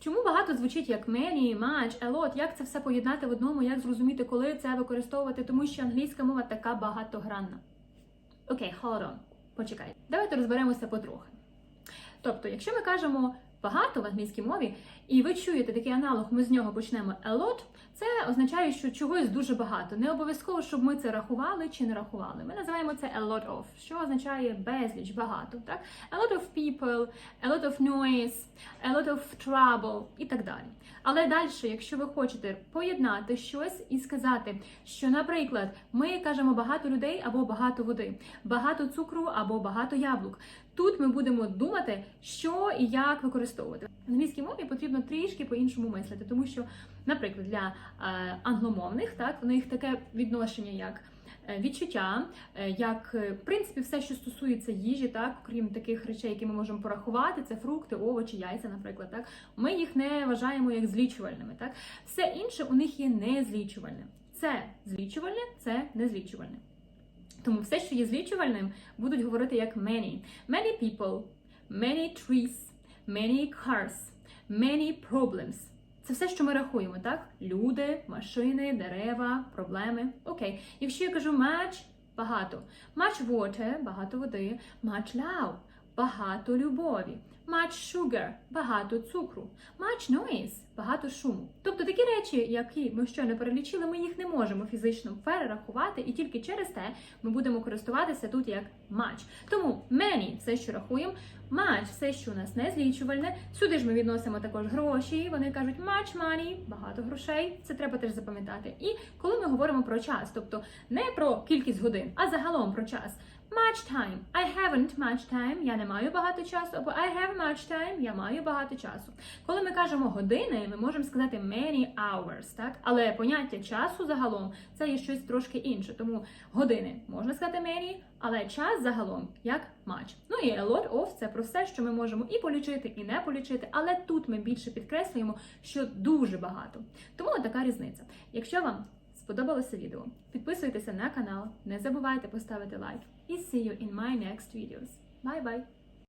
Чому багато звучить як many, much, a lot? Як це все поєднати в одному? Як зрозуміти, коли це використовувати? Тому що англійська мова така багатогранна. Окей, hold on. почекайте. Давайте розберемося потрохи. Тобто, якщо ми кажемо багато в англійській мові, і ви чуєте такий аналог, ми з нього почнемо a lot, це означає, що чогось дуже багато. Не обов'язково, щоб ми це рахували чи не рахували. Ми називаємо це a lot of, що означає безліч, багато. Так? A lot of people, a lot of noise, a lot of trouble і так далі. Але далі, якщо ви хочете поєднати щось і сказати, що, наприклад, ми кажемо багато людей або багато води, багато цукру або багато яблук. Тут ми будемо думати, що і як використовувати. В англійській мові потрібно трішки по-іншому мислити, тому що, наприклад, для е, англомовних так в них таке відношення як. е, Відчуття, е, як в принципі все, що стосується їжі, так крім таких речей, які ми можемо порахувати, це фрукти, овочі, яйця, наприклад, так ми їх не вважаємо як злічувальними. Так все інше у них є незлічувальним. Це злічувальне, це незлічувальне. Тому все, що є злічувальним, будуть говорити як many. Many people, many trees, many cars, many problems. Це все, що ми рахуємо, так? Люди, машини, дерева, проблеми. Окей. Якщо я кажу much, багато. Much water, багато води. Much love, багато любові. Much sugar, багато цукру. Much noise, багато шуму. Тобто такі речі, які ми щойно перелічили, ми їх не можемо фізично перерахувати, і тільки через те ми будемо користуватися тут як much. Тому many – все, що рахуємо, much – все, що у нас не злічувальне. Сюди ж ми відносимо також гроші. Вони кажуть much money, багато грошей. Це треба теж запам'ятати. І коли ми говоримо про час, тобто не про кількість годин, а загалом про час. Much time. I haven't much time. Я не маю багато часу. Або I have much time. Я маю багато часу. Коли ми кажемо години, ми можемо сказати many hours, так? Але поняття часу загалом це є щось трошки інше. Тому години можна сказати many, але час загалом як much. Ну і a lot of це про все, що ми можемо і полічити, і не полічити. Але тут ми більше підкреслюємо, що дуже багато. Тому така різниця. Якщо вам сподобалося відео, підписуйтеся на канал, не забувайте поставити лайк. І see you in my next videos. Bye bye!